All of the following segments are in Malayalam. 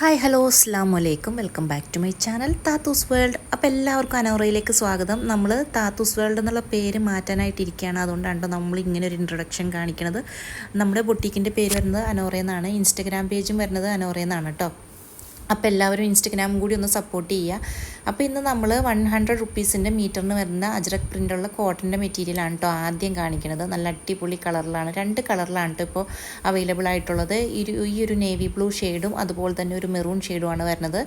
ഹായ് ഹലോ അസ്ലാം വലൈക്കും welcome back to my channel Thathu's world. അപ്പോൾ എല്ലാവർക്കും അനോറയിലേക്ക് സ്വാഗതം. നമ്മൾ താത്തൂസ് വേൾഡ് എന്നുള്ള പേര് മാറ്റാനായിട്ടിരിക്കുകയാണ്. അതുകൊണ്ടാണ് നമ്മൾ ഇങ്ങനെ ഒരു ഇൻട്രൊഡക്ഷൻ കാണിക്കുന്നത് നമ്മുടെ ബൊട്ടീക്കിന്റെ പേര് വരുന്നത് അനോറയെന്നാണ്. ഇൻസ്റ്റഗ്രാം പേജും വരുന്നത് അനോറയെന്നാണ് കേട്ടോ. അപ്പോൾ എല്ലാവരും ഇൻസ്റ്റഗ്രാമും കൂടി ഒന്ന് സപ്പോർട്ട് ചെയ്യുക. അപ്പോൾ ഇന്ന് നമ്മൾ വൺ ഹൺഡ്രഡ് റുപ്പീസിന്റെ മീറ്ററിന് വരുന്ന അജ്രക് പ്രിന്റുള്ള കോട്ടന്റെ മെറ്റീരിയലാണ് കേട്ടോ ആദ്യം കാണിക്കുന്നത് നല്ല അടിപൊളി കളറിലാണ് രണ്ട് കളറിലാണ് കേട്ടോ ഇപ്പോൾ അവൈലബിൾ ആയിട്ടുള്ളത്. ഈ ഒരു നേവി ബ്ലൂ ഷെയ്ഡും അതുപോലെ തന്നെ ഒരു മെറൂൺ ഷെയ്ഡുമാണ് വരുന്നത്.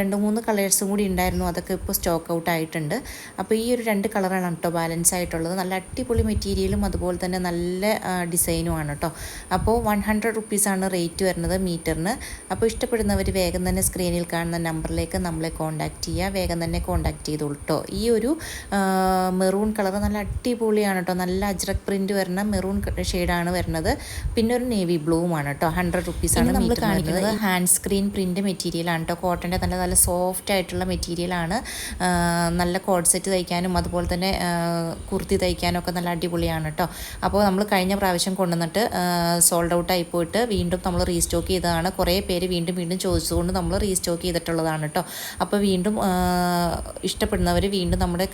രണ്ട് മൂന്ന് കളേഴ്സും കൂടി ഉണ്ടായിരുന്നു. അതൊക്കെ ഇപ്പോൾ സ്റ്റോക്ക് ഔട്ട് ആയിട്ടുണ്ട്. അപ്പോൾ ഈ ഒരു രണ്ട് കളറാണ് കേട്ടോ ബാലൻസ് ആയിട്ടുള്ളത്. നല്ല അടിപൊളി മെറ്റീരിയലും അതുപോലെ തന്നെ നല്ല ഡിസൈനുമാണ് കേട്ടോ അപ്പോൾ വൺ ഹൺഡ്രഡ് റുപ്പീസാണ് റേറ്റ് വരുന്നത് മീറ്ററിന് അപ്പോൾ ഇഷ്ടപ്പെടുന്നവർ വേഗം തന്നെ സ്ക്രീനിൽ കാണുന്ന നമ്പറിലേക്ക് നമ്മളെ കോൺടാക്റ്റ് ചെയ്യുക. വേഗം തന്നെ കോൺടാക്റ്റ് ചെയ്തോളൂ കേട്ടോ ഈ ഒരു മെറൂൺ കളർ നല്ല അടിപൊളിയാണ് കേട്ടോ നല്ല അജ്രക് പ്രിന്റ് വരുന്ന മെറൂൺ ഷെയ്ഡാണ് വരുന്നത്. പിന്നെ ഒരു നേവി ബ്ലൂവുമാണ് കേട്ടോ ഹൺഡ്രഡ് റുപ്പീസാണ് നമ്മൾ കാണിക്കുന്നത് ഹാൻഡ് സ്ക്രീൻ പ്രിന്റ് മെറ്റീരിയലാണ് കേട്ടോ കോട്ടന്റെ നല്ല നല്ല സോഫ്റ്റ് ആയിട്ടുള്ള മെറ്റീരിയലാണ് നല്ല കോഡ് സെറ്റ് തയ്ക്കാനും അതുപോലെ തന്നെ കുർത്തി തയ്ക്കാനും ഒക്കെ നല്ല അടിപൊളിയാണ് കേട്ടോ അപ്പോൾ നമ്മൾ കഴിഞ്ഞ പ്രാവശ്യം കൊണ്ടുവന്നിട്ട് സോൾഡ് ഔട്ട് ആയി പോയിട്ട് വീണ്ടും നമ്മൾ റീസ്റ്റോക്ക് ചെയ്തതാണ്. കുറേ പേര് വീണ്ടും വീണ്ടും ചോദിച്ചുകൊണ്ട് നമ്മൾ റീസ്റ്റോക്ക് ചെയ്തിട്ടുള്ളതാണ് കേട്ടോ. അപ്പോൾ വീണ്ടും ഇഷ്ടപ്പെടുന്നവർ വീണ്ടും നമ്മുടെ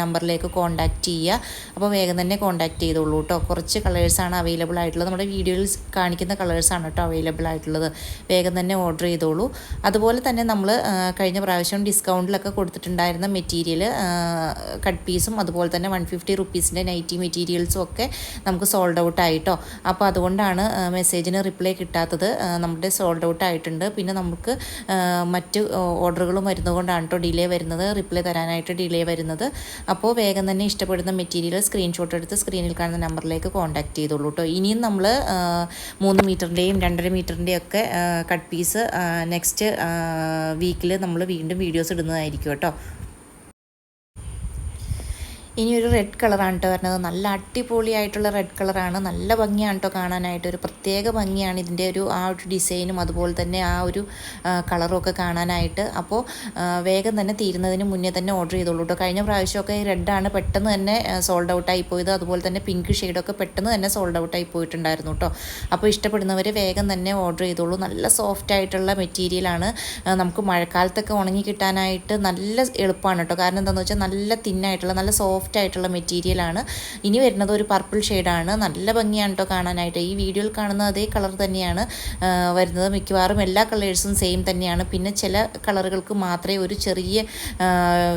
നമ്പറിലേക്ക് കോൺടാക്റ്റ് ചെയ്യുക. അപ്പോൾ വേഗം തന്നെ കോൺടാക്റ്റ് ചെയ്തോളൂ കേട്ടോ. കുറച്ച് കളേഴ്സാണ് അവൈലബിൾ ആയിട്ടുള്ളത്. നമ്മുടെ വീഡിയോയിൽ കാണിക്കുന്ന കളേഴ്സാണ് കേട്ടോ അവൈലബിൾ ആയിട്ടുള്ളത്. വേഗം തന്നെ ഓർഡർ ചെയ്തോളൂ. അതുപോലെ തന്നെ നമ്മൾ കഴിഞ്ഞ പ്രാവശ്യം ഡിസ്കൗണ്ടിലൊക്കെ കൊടുത്തിട്ടുണ്ടായിരുന്ന മെറ്റീരിയൽ കട്ട് പീസും അതുപോലെ തന്നെ വൺ ഫിഫ്റ്റി റുപ്പീസിന്റെ നൈറ്റി മെറ്റീരിയൽസും ഒക്കെ നമുക്ക് സോൾഡ് ഔട്ട് ആയിട്ടോ അപ്പോൾ അതുകൊണ്ടാണ് മെസ്സേജിന് റിപ്ലൈ കിട്ടാത്തത്. നമ്മുടെ സോൾഡ് ഔട്ട് ആയിട്ടുണ്ട്. പിന്നെ നമുക്ക് മറ്റ് ഓർഡറുകളും വരുന്നതുകൊണ്ടാണ് കേട്ടോ ഡിലേ വരുന്നത്. റിപ്ലൈ തരാനായിട്ട് ഡിലേ വരുന്നത്. അപ്പോൾ വേഗം തന്നെ ഇഷ്ടപ്പെടുന്ന മെറ്റീരിയൽ സ്ക്രീൻഷോട്ട് എടുത്ത് സ്ക്രീനിൽ കാണുന്ന നമ്പറിലേക്ക് കോൺടാക്ട് ചെയ്തോളൂ കേട്ടോ ഇനിയും നമ്മൾ മൂന്ന് മീറ്ററിന്റെയും രണ്ടര മീറ്ററിന്റെയും ഒക്കെ കട്ട് പീസ് നെക്സ്റ്റ് വീക്കിൽ നമ്മൾ വീണ്ടും വീഡിയോസ് ഇടുന്നതായിരിക്കും കേട്ടോ ഇനി ഒരു റെഡ് കളറാണ് കേട്ടോ വരുന്നത്. നല്ല അടിപൊളിയായിട്ടുള്ള റെഡ് കളറാണ് നല്ല ഭംഗിയാണ് കേട്ടോ കാണാനായിട്ട്. ഒരു പ്രത്യേക ഭംഗിയാണ് ഇതിന്റെ ഒരു ആ ഒരു ഡിസൈനും അതുപോലെ തന്നെ ആ ഒരു കളറും ഒക്കെ കാണാനായിട്ട്. അപ്പോൾ വേഗം തന്നെ തീരുന്നതിന് മുന്നേ തന്നെ ഓർഡർ ചെയ്തോളൂ കേട്ടോ കഴിഞ്ഞ പ്രാവശ്യമൊക്കെ റെഡാണ് പെട്ടെന്ന് തന്നെ സോൾഡ് ഔട്ട് ആയി പോയത്. അതുപോലെ തന്നെ പിങ്ക് ഷെയ്ഡൊക്കെ പെട്ടെന്ന് തന്നെ സോൾഡ് ഔട്ട് ആയി പോയിട്ടുണ്ടായിരുന്നു കേട്ടോ അപ്പോൾ ഇഷ്ടപ്പെടുന്നവർ വേഗം തന്നെ ഓർഡർ ചെയ്തോളൂ. നല്ല സോഫ്റ്റ് ആയിട്ടുള്ള മെറ്റീരിയലാണ് നമുക്ക് മഴക്കാലത്തൊക്കെ ഉണങ്ങി കിട്ടാനായിട്ട് നല്ല എളുപ്പമാണ് കേട്ടോ കാരണം എന്താണെന്ന് വെച്ചാൽ നല്ല തിന്നായിട്ടുള്ള നല്ല സോഫ്റ്റ് സോഫ്റ്റ് ആയിട്ടുള്ള മെറ്റീരിയലാണ് ഇനി വരുന്നത് ഒരു പർപ്പിൾ ഷെയ്ഡാണ് നല്ല ഭംഗിയാണ് കേട്ടോ കാണാനായിട്ട്. ഈ വീഡിയോയിൽ കാണുന്ന അതേ കളർ തന്നെയാണ്. വരുന്നത് മിക്കവാറും എല്ലാ കളേഴ്സും സെയിം തന്നെയാണ്. പിന്നെ ചില കളറുകൾക്ക് മാത്രമേ ഒരു ചെറിയ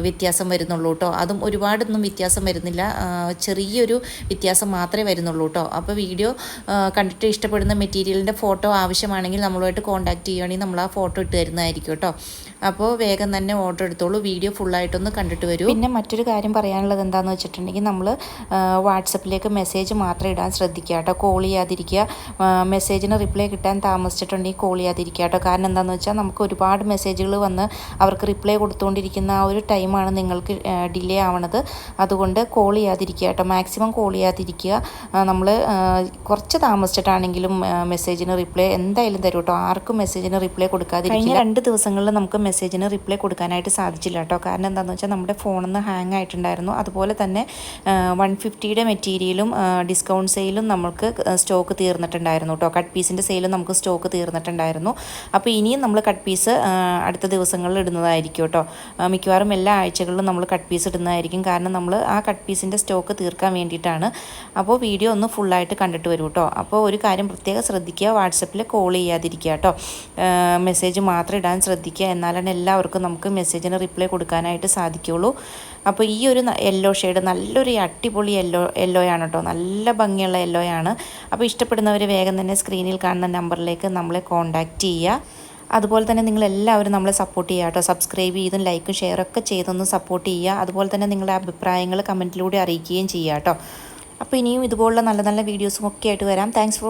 വ്യത്യാസം വരുന്നുള്ളൂ കേട്ടോ അതും ഒരുപാടൊന്നും വ്യത്യാസം വരുന്നില്ല. ചെറിയൊരു വ്യത്യാസം മാത്രമേ വരുന്നുള്ളൂ കേട്ടോ അപ്പോൾ വീഡിയോ കണ്ടിട്ട് ഇഷ്ടപ്പെടുന്ന മെറ്റീരിയലിന്റെ ഫോട്ടോ ആവശ്യമാണെങ്കിൽ നമ്മളുമായിട്ട് കോൺടാക്ട് ചെയ്യുകയാണെങ്കിൽ നമ്മൾ ആ ഫോട്ടോ ഇട്ട് തരുന്നതായിരിക്കും കേട്ടോ അപ്പോൾ വേഗം തന്നെ ഓർഡർ എടുത്തോളൂ. വീഡിയോ ഫുള്ളായിട്ടൊന്ന് കണ്ടിട്ട് വരൂ. പിന്നെ മറ്റൊരു കാര്യം പറയാനുള്ളത് എന്താണെന്ന് വെച്ചിട്ടുണ്ടെങ്കിൽ നമ്മൾ വാട്സപ്പിലേക്ക് മെസ്സേജ് മാത്രം ഇടാൻ ശ്രദ്ധിക്കുക കേട്ടോ. കോൾ ചെയ്യാതിരിക്കുക. മെസ്സേജിന് റിപ്ലൈ കിട്ടാൻ താമസിച്ചിട്ടുണ്ടെങ്കിൽ കോൾ ചെയ്യാതിരിക്കുക കേട്ടോ. കാരണം എന്താണെന്ന് വെച്ചാൽ നമുക്ക് ഒരുപാട് മെസ്സേജുകൾ വന്ന് അവർക്ക് റിപ്ലൈ കൊടുത്തുകൊണ്ടിരിക്കുന്ന ആ ഒരു ടൈമാണ് നിങ്ങൾക്ക് ഡിലേ ആവണത്. അതുകൊണ്ട് കോൾ ചെയ്യാതിരിക്കുക കേട്ടോ. മാക്സിമം കോൾ ചെയ്യാതിരിക്കുക. നമ്മൾ കുറച്ച് താമസിച്ചിട്ടാണെങ്കിലും മെസ്സേജിന് റിപ്ലൈ എന്തായാലും തരും കേട്ടോ. ആർക്കും മെസ്സേജിന് റിപ്ലൈ കൊടുക്കാതിരിക്കുക രണ്ട് ദിവസങ്ങളിൽ നമുക്ക് മെസ്സേജിന് റിപ്ലൈ കൊടുക്കാനായിട്ട് സാധിച്ചില്ല കേട്ടോ. കാരണം എന്താണെന്ന് വെച്ചാൽ നമ്മുടെ ഫോണിൽ നിന്ന് ഹാങ് ആയിട്ടുണ്ടായിരുന്നു. അതുപോലെ തന്നെ വൺ ഫിഫ്റ്റിയുടെ മെറ്റീരിയലും ഡിസ്കൗണ്ട് സെയിലും നമുക്ക് സ്റ്റോക്ക് തീർന്നിട്ടുണ്ടായിരുന്നു കേട്ടോ. കട്ട് പീസിന്റെ സെയിലും നമുക്ക് സ്റ്റോക്ക് തീർന്നിട്ടുണ്ടായിരുന്നു. അപ്പോൾ ഇനിയും നമ്മൾ കട്ട് പീസ് അടുത്ത ദിവസങ്ങളിൽ ഇടുന്നതായിരിക്കും കേട്ടോ. മിക്കവാറും എല്ലാ ആഴ്ചകളിലും നമ്മൾ കട്ട് പീസ് ഇടുന്നതായിരിക്കും. കാരണം നമ്മൾ ആ കട്ട് പീസിന്റെ സ്റ്റോക്ക് തീർക്കാൻ വേണ്ടിയിട്ടാണ്. അപ്പോൾ വീഡിയോ ഒന്ന് ഫുള്ളായിട്ട് കണ്ടിട്ട് വരും കേട്ടോ. അപ്പോൾ ഒരു കാര്യം പ്രത്യേകം ശ്രദ്ധിക്കുക. വാട്സപ്പിൽ കോൾ ചെയ്യാതിരിക്കുക കേട്ടോ. മെസ്സേജ് മാത്രം ഇടാൻ ശ്രദ്ധിക്കുക. എന്നാലാണ് എല്ലാവർക്കും നമുക്ക് മെസ്സേജിന് റിപ്ലൈ കൊടുക്കാനായിട്ട് സാധിക്കുള്ളൂ. അപ്പോൾ ഈ ഒരു യെല്ലോ ഷെയ്ഡ് നല്ലൊരു അടിപൊളി യെല്ലോ യെല്ലോയാണ് കേട്ടോ നല്ല ഭംഗിയുള്ള യെല്ലോയാണ് അപ്പോൾ ഇഷ്ടപ്പെടുന്നവർ വേഗം തന്നെ സ്ക്രീനിൽ കാണുന്ന നമ്പറിലേക്ക് നമ്മളെ കോൺടാക്റ്റ് ചെയ്യുക. അതുപോലെ തന്നെ നിങ്ങൾ എല്ലാവരും നമ്മളെ സപ്പോർട്ട് ചെയ്യുക കേട്ടോ സബ്സ്ക്രൈബ് ചെയ്തും ലൈക്കും ഷെയറൊക്കെ ചെയ്തൊന്ന് സപ്പോർട്ട് ചെയ്യുക. അതുപോലെ തന്നെ നിങ്ങളുടെ അഭിപ്രായങ്ങൾ കമന്റിലൂടെ അറിയിക്കുകയും ചെയ്യുക കേട്ടോ അപ്പോൾ ഇനിയും ഇതുപോലുള്ള നല്ല നല്ല വീഡിയോസും ഒക്കെ ആയിട്ട് വരാം. Thanks for